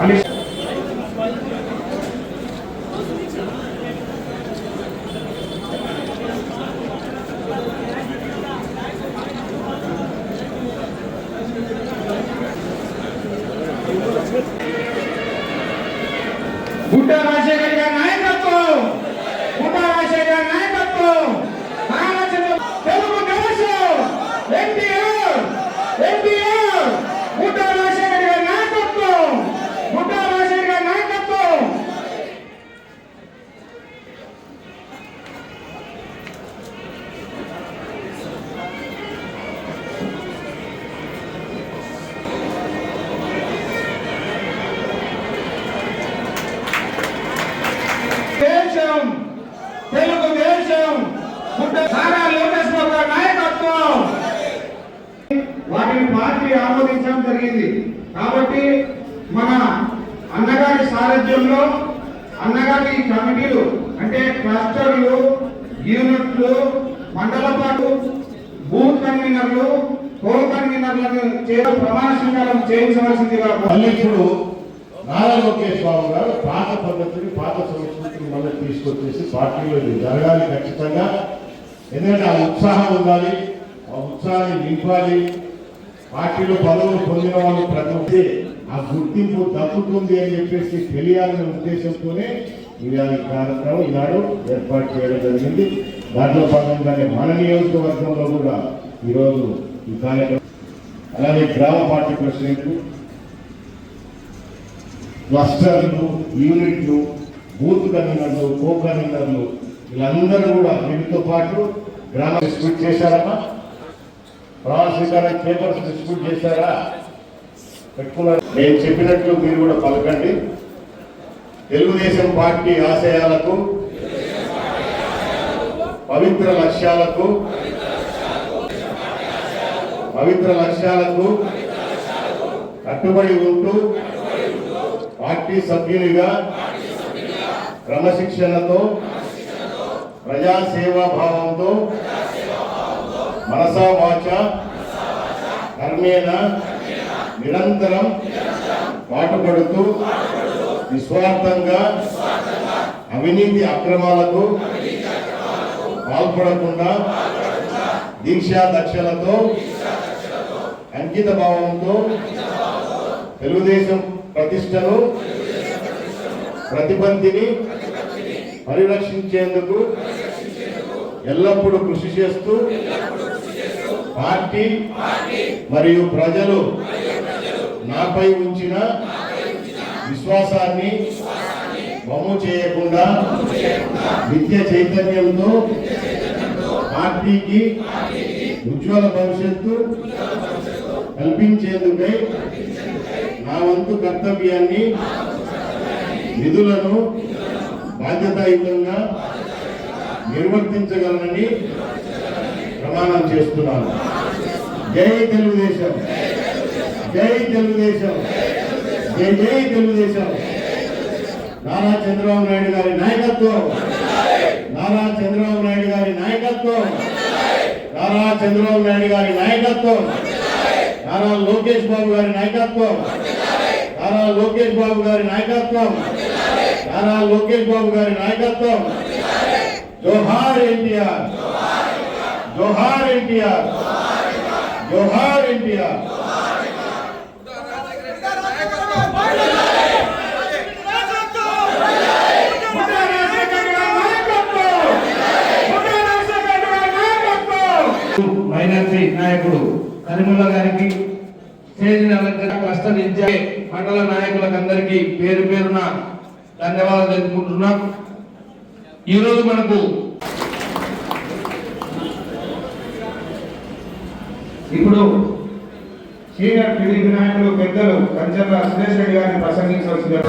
Buddha Raja Kedangan నాయకత్వం. వాటిని party ఆమోదించడం జరిగింది. కాబట్టి మన అన్నగారి సారథ్యంలో అన్నగారి కమిటీలు అంటే క్లస్టర్లు యూనిట్లు మండల పాటు బూత్ కన్వీనర్లు కో కన్వీనర్లను చేయడం ప్రమాణ స్వీకారం చేయించవలసిందిగా ఇప్పుడు నారా లోకేష్ బాబు గారు పాత పద్ధతిని పాత సంస్కృతిని మళ్ళీ తీసుకొచ్చేసి పార్టీలో ఇది జరగాలి ఖచ్చితంగా. ఎందుకంటే ఆ ఉత్సాహం ఉండాలి ఆ ఉత్సాహాన్ని నింపాలి. పార్టీలో పదవులు పొందిన వాళ్ళు ప్రతి ఒక్కటి ఆ గుర్తింపు దక్కుతుంది అని చెప్పేసి తెలియాలనే ఉద్దేశంతోనే ఇవాళ కార్యక్రమం ఈనాడు ఏర్పాటు చేయడం జరిగింది. దాంట్లో భాగంగానే మన నియోజకవర్గంలో కూడా ఈరోజు ఈ కార్యక్రమం. అలాగే గ్రామ పార్టీ ప్రెసిడెంట్లు క్లస్టర్లు యూనిట్లు బూత్ కన్వీనర్లు కో కన్వీనర్లు వీళ్ళందరూ కూడా వీటితో పాటు గ్రామ డిస్ట్రిబ్యూట్ చేశారమ్మా. ప్రమాణ స్వీకారం పేపర్స్ డిస్ట్రిబ్యూట్ చేశారా? పెట్టుకున్నారు నేను చెప్పినట్లు మీరు కూడా పలకండి. తెలుగుదేశం పార్టీ ఆశయాలకు పవిత్ర లక్ష్యాలకు పవిత్ర లక్ష్యాలకు కట్టుబడి ఉంటూ పార్టీ సభ్యునిగా క్రమశిక్షణతో ప్రజాసేవా భావంతో మనసా వాచ కర్మేణ నిరంతరం పాటుపడుతూ నిస్వార్థంగా అవినీతి అక్రమాలకు పాల్పడకుండా దీక్షా దక్షలతో అంకిత భావంతో తెలుగుదేశం ప్రతిష్టను ప్రతిబంధిని పరిరక్షించేందుకు ఎల్లప్పుడూ కృషి చేస్తూ పార్టీ మరియు ప్రజలు నాపై ఉంచిన విశ్వాసాన్ని వమ్ము చేయకుండా విద్య చైతన్యంతో పార్టీకి ఉజ్వల భవిష్యత్తు కల్పించేందుకై నా వంతు కర్తవ్యాన్ని నిధులను బాధ్యతాయుతంగా నిర్వర్తించగలనని ప్రమాణం చేస్తున్నాను. జై తెలుగుదేశం. జై తెలుగుదేశం. జై జై తెలుగుదేశం. నారా చంద్రబాబు నాయుడు గారి నాయకత్వం. నారా చంద్రబాబు నాయుడు గారి నాయకత్వం. నారా చంద్రబాబు నాయుడు గారి నాయకత్వం. నారా లోకేష్ బాబు గారి నాయకత్వం. నారా లోకేష్ బాబు గారి నాయకత్వం. నారా లోకేష్ బాబు గారి నాయకత్వం. జోహార్ ఎన్టీఆర్. జోహార్ ఎన్టీఆర్. జోహార్ ఎన్టీఆర్. మైనార్టీ నాయకుడు కరిముల్లా గారికి స్టేజ్ అలంకరణ క్లస్టర్ ఇన్ఛార్జ్ మండల నాయకులకు అందరికీ పేరు పేరున ధన్యవాదాలు తెలుపుకుంటున్నాం. ఈరోజు మనకు ఇప్పుడు సీనియర్ టీడీపీ నాయకులు పెద్దలు కంచర్ల సురేష్ రెడ్డి గారిని ప్రసంగించవలసిందిగా